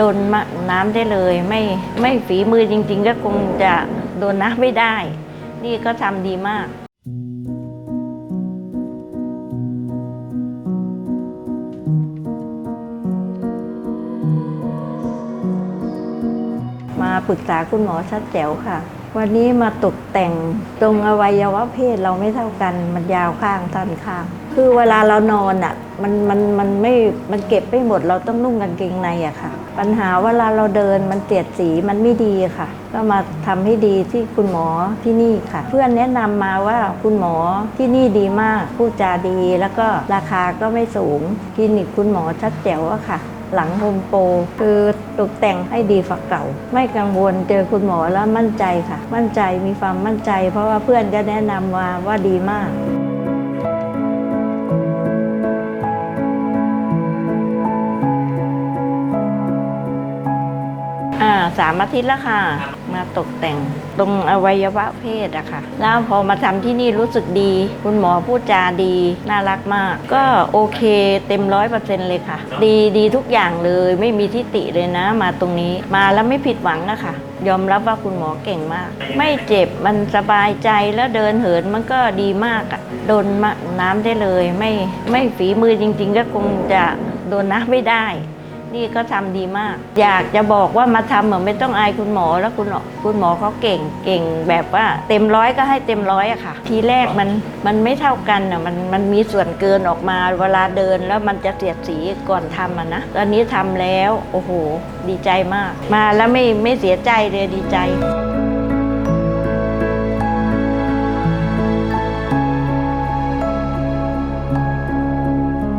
โดนน้ำได้เลย ไม่ไม่ฝีมือจริง ๆ ก็คงจะโดนน้ำไม่ได้ นี่ก็ทำดีมากมาปรึกษาคุณหมอชัดแจ๋วค่ะ วันนี้มาตกแต่งตรงอวัยวะเพศเราไม่เท่ากัน มันยาวข้างสั้นข้าง คือเวลาเรานอนอะ มันมันมันไม่มันเก็บไม่หมดเราต้องนุ่งกางเกงในอะค่ะ ปัญหาเวลาเราเดินมันเสียดสีมันไม่ดีค่ะ ก็มาทำให้ดีที่คุณหมอที่นี่ค่ะ เพื่อนแนะนำมาว่าคุณหมอที่นี่ดีมากพูดจาดีแล้วก็ราคาก็ไม่สูงคลินิกคุณหมอชัดแจ๋วอะค่ะหลังโฮมโปรคือตกแต่งให้ดีฝักเก่า ไม่กังวลเจอคุณหมอแล้วมั่นใจค่ะ มั่นใจมีความมั่นใจ เพราะว่าเพื่อนก็แนะนำมาว่าดีมาก สามอาทิตย์แล้วค่ะ มาตกแต่งตรงอวัยวะเพศอะค่ะ แล้วพอมาทำที่นี่รู้สึกดี คุณหมอพูดจาดี น่ารักมาก ก็โอเคเต็มร้อยเปอร์เซ็นต์เลยค่ะ ดีดีทุกอย่างเลย ไม่มีทิฏฐิเลยนะ มาตรงนี้มาแล้วไม่ผิดหวังอะค่ะยอมรับว่าคุณหมอเก่งมาก ไม่เจ็บมันสบายใจแล้วเดินเหินมันก็ดีมากอะโดนมะน้ำได้เลย ไม่ไม่ฝีมือจริง ๆ ก็คงจะโดนน้ำไม่ได้ นี่ก็ทำดีมาก อยากจะบอกว่ามาทำเหมือนไม่ต้องอายคุณหมอแล้วคุณหมอคุณหมอเขาเก่งเก่งแบบว่า เต็มร้อยก็ให้เต็มร้อยอะค่ะ ทีแรกมันมันไม่เท่ากันอะมันมันมีส่วนเกินออกมาเวลาเดินแล้วมันจะเสียดสีก่อนทำอะนะตอนนี้ทำแล้วโอ้โห ดีใจมาก มาแล้วไม่ไม่เสียใจเลยดีใจ